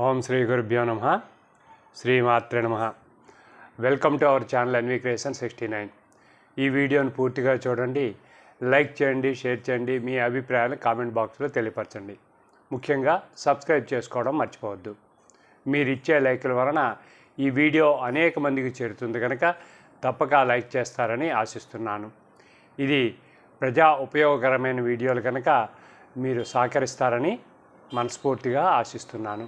ఓం శ్రీ గురుభ్యో నమ. శ్రీమాత్రే నమ. Welcome to our channel NV creation sixty nine ఈ వీడియోను పూర్తిగా చూడండి లైక్ చేయండి షేర్ చేయండి మీ అభిప్రాయాలు కామెంట్ బాక్స్లో తెలియపరచండి. ముఖ్యంగా సబ్స్క్రైబ్ చేసుకోవడం మర్చిపోవద్దు. మీరు ఇచ్చే లైకుల వలన ఈ వీడియో అనేక మందికి చేరుతుంది కనుక తప్పక లైక్ చేస్తారని ఆశిస్తున్నాను. ఇది ప్రజా ఉపయోగకరమైన వీడియోలు కనుక మీరు సహకరిస్తారని మనస్ఫూర్తిగా ఆశిస్తున్నాను.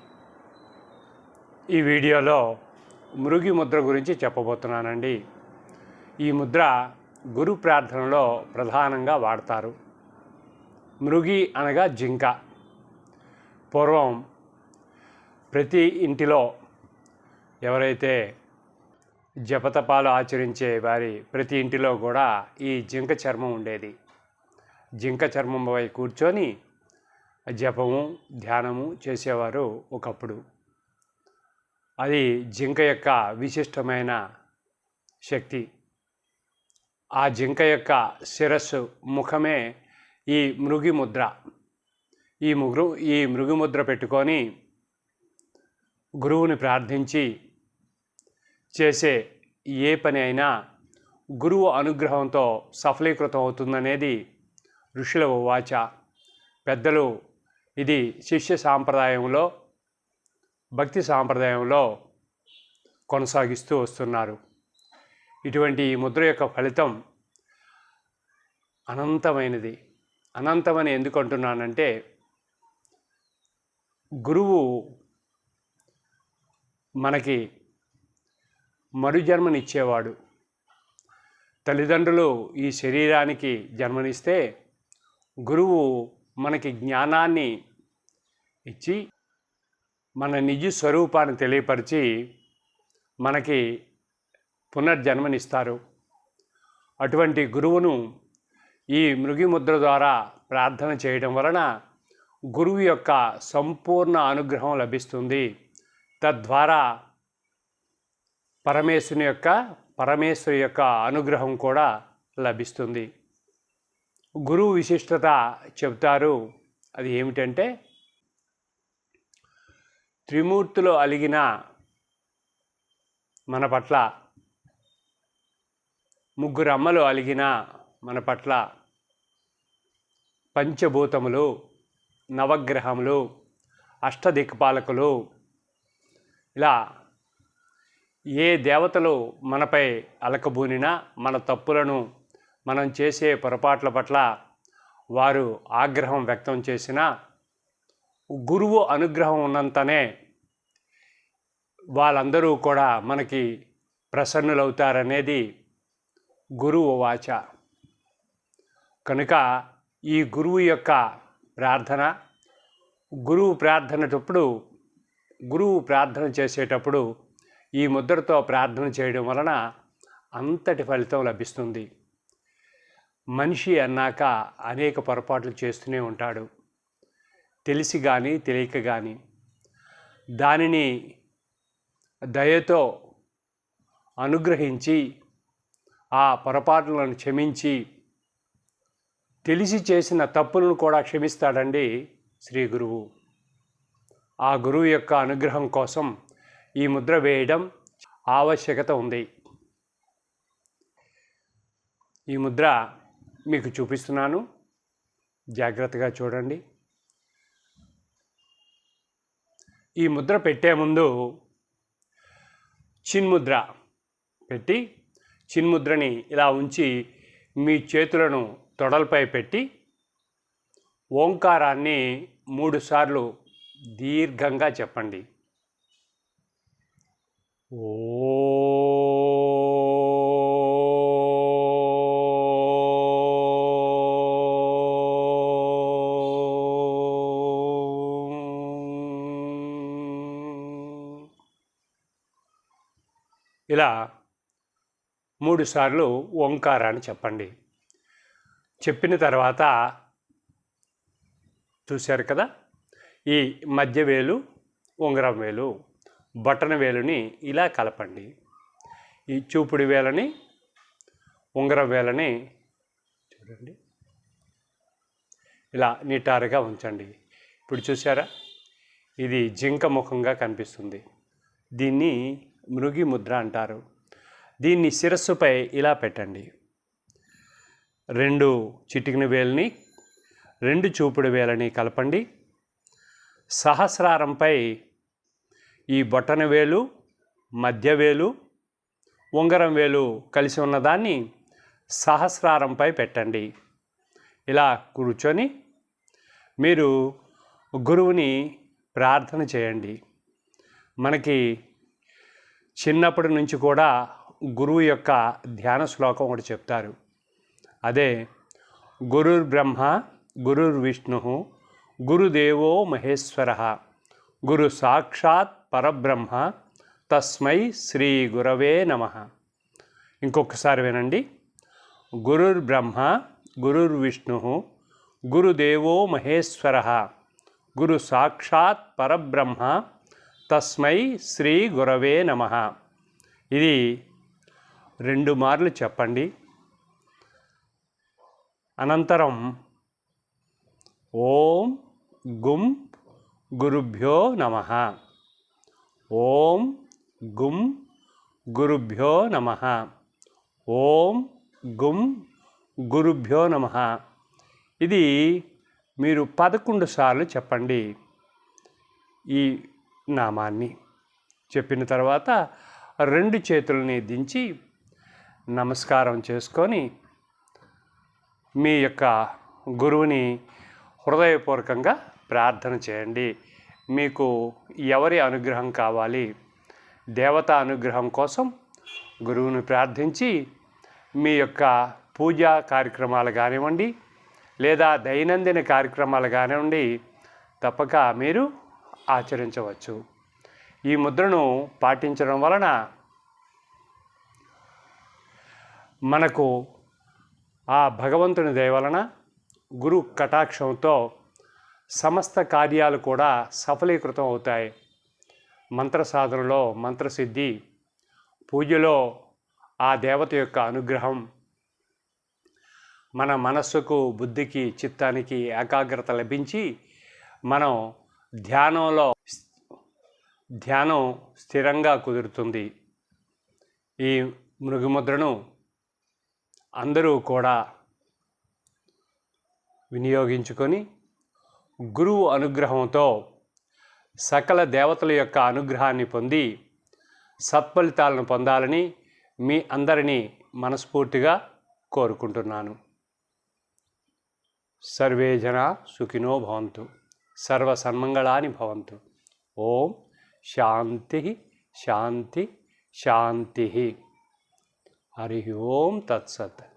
ఈ వీడియోలో మృగి ముద్ర గురించి చెప్పబోతున్నానండి. ఈ ముద్ర గురు ప్రార్థనలో ప్రధానంగా వాడతారు. మృగి అనగా జింక. పూర్వం ప్రతి ఇంటిలో ఎవరైతే జపతపాలు ఆచరించే వారి ప్రతి ఇంటిలో కూడా ఈ జింక చర్మం ఉండేది. జింక చర్మంపై కూర్చొని జపము ధ్యానము చేసేవారు ఒకప్పుడు. అది జింక యొక్క విశిష్టమైన శక్తి. ఆ జింక యొక్క శిరస్సు ముఖమే ఈ మృగి ముద్ర. ఈ ముగ్రు ఈ మృగి ముద్ర పెట్టుకొని గురువుని ప్రార్థించి చేసే ఏ పని అయినా గురువు అనుగ్రహంతో సఫలీకృతం అవుతుందనేది ఋషుల వాచ పెద్దలు ఇది శిష్య సాంప్రదాయంలో భక్తి సాంప్రదాయంలో కొనసాగిస్తూ వస్తున్నారు. ఇటువంటి ఈ ముద్ర యొక్క ఫలితం అనంతమైనది. అనంతమని ఎందుకు అంటున్నానంటే గురువు మనకి మరుజన్మనిచ్చేవాడు. తల్లిదండ్రులు ఈ శరీరానికి జన్మనిస్తే గురువు మనకి జ్ఞానాన్ని ఇచ్చి మన నిజ స్వరూపాన్ని తెలియపరిచి మనకి పునర్జన్మనిస్తారు. అటువంటి గురువును ఈ మృగిముద్ర ద్వారా ప్రార్థన చేయడం వలన గురువు యొక్క సంపూర్ణ అనుగ్రహం లభిస్తుంది. తద్వారా పరమేశ్వరుని యొక్క పరమేశ్వరి యొక్క అనుగ్రహం కూడా లభిస్తుంది. గురువు విశిష్టత చెబుతారు. అది ఏమిటంటే త్రిమూర్తులు అలిగిన మన పట్ల ముగ్గురు అమ్మలు అలిగిన మన పట్ల పంచభూతములు నవగ్రహములు అష్టదిక్పాలకులు ఇలా ఏ దేవతలు మనపై అలకబూనినా మన తప్పులను మనం చేసే పొరపాట్ల పట్ల వారు ఆగ్రహం వ్యక్తం చేసినా గురువు అనుగ్రహం ఉన్నంతనే వాళ్ళందరూ కూడా మనకి ప్రసన్నులవుతారనేది గురువు వాచ. కనుక ఈ గురువు యొక్క ప్రార్థన గురువు ప్రార్థనటప్పుడు గురువు ప్రార్థన చేసేటప్పుడు ఈ ముద్రతో ప్రార్థన చేయడం వలన అంతటి ఫలితం లభిస్తుంది. మనిషి అన్నాక అనేక పొరపాట్లు చేస్తూనే ఉంటాడు. తెలిసి కానీ తెలియక కానీ దానిని దయతో అనుగ్రహించి ఆ పొరపాట్లను క్షమించి తెలిసి చేసిన తప్పులను కూడా క్షమిస్తాడండి శ్రీ గురువు. ఆ గురువు యొక్క అనుగ్రహం కోసం ఈ ముద్ర వేయడం ఆవశ్యకత ఉంది. ఈ ముద్ర మీకు చూపిస్తున్నాను. జాగ్రత్తగా చూడండి. ఈ ముద్ర పెట్టే ముందు చిన్ముద్ర పెట్టి చిన్ముద్రని ఇలా ఉంచి మీ చేతులను తొడలపై పెట్టి ఓంకారాన్ని మూడుసార్లు దీర్ఘంగా చెప్పండి. ఓ ఇలా మూడుసార్లు ఓంకారాన్ని చెప్పండి. చెప్పిన తర్వాత చూశారు కదా ఈ మధ్య వేలు ఉంగరం వేలు బటన వేలుని ఇలా కలపండి. ఈ చూపుడు వేలని ఉంగరం వేలని చూడండి. ఇలా నిటారుగా ఉంచండి. ఇప్పుడు చూసారా ఇది జింక ముఖంగా కనిపిస్తుంది. దీన్ని మృగి ముద్ర అంటారు. దీన్ని శిరస్సుపై ఇలా పెట్టండి. రెండు చిటికిన వేలని రెండు చూపుడు వేలని కలపండి. సహస్రారంపై ఈ బొట్టన వేలు మధ్య వేలు ఉంగరం వేలు కలిసి ఉన్నదాన్ని సహస్రారంపై పెట్టండి. ఇలా కూర్చొని మీరు గురువుని ప్రార్థన చేయండి. మనకి చిన్నప్పటి నుంచి కూడా గురువు యొక్క ధ్యాన శ్లోకం ఒకటి చెప్తారు. అదే గురుర్ బ్రహ్మ గురుర్ విష్ణు గురుదేవో మహేశ్వర గురు సాక్షాత్ పరబ్రహ్మ తస్మై శ్రీ గురవే నమ. ఇంకొకసారి వినండి. గురుర్ బ్రహ్మ గురుర్ విష్ణు గురుదేవో మహేశ్వర గురు సాక్షాత్ పరబ్రహ్మ తస్మై శ్రీ గురవే నమ. ఇది రెండు మార్లు చెప్పండి. అనంతరం ఓం గుం గురుభ్యో నమ. ఓం గుం గురుభ్యో నమ. ఓం గుం గురుభ్యో నమ. ఇది మీరు పదకొండు సార్లు చెప్పండి. ఈ నామాన్ని. చెప్పిన తర్వాత రెండు చేతుల్ని దించి నమస్కారం చేసుకొని మీ యొక్క గురువుని హృదయపూర్వకంగా ప్రార్థన చేయండి. మీకు ఎవరి అనుగ్రహం కావాలి? దేవత అనుగ్రహం కోసం గురువుని ప్రార్థించి మీ యొక్క పూజా కార్యక్రమాలు కానివ్వండి లేదా దైనందిన కార్యక్రమాలు కానివ్వండి తప్పక మీరు ఆచరించవచ్చు. ఈ ముద్రను పాటించడం వలన మనకు ఆ భగవంతుని దయవలన గురు కటాక్షంతో సమస్త కార్యాలు కూడా సఫలీకృతం అవుతాయి. మంత్ర సాధనలో మంత్రసిద్ధి పూజలో ఆ దేవత యొక్క అనుగ్రహం మన మనస్సుకు బుద్ధికి చిత్తానికి ఏకాగ్రత లభించి మనం ధ్యానంలో ధ్యానం స్థిరంగా కుదురుతుంది. ఈ మృగముద్రను అందరూ కూడా వినియోగించుకొని గురువు అనుగ్రహంతో సకల దేవతల యొక్క అనుగ్రహాన్ని పొంది సత్ఫలితాలను పొందాలని మీ అందరినీ మనస్ఫూర్తిగా కోరుకుంటున్నాను. సర్వే జన సుఖినో భవంతు. సర్వసన్మంగళాని భవంతు. ఓం శాంతి శాంతి శాంతి. హరి ఓం తత్సత్.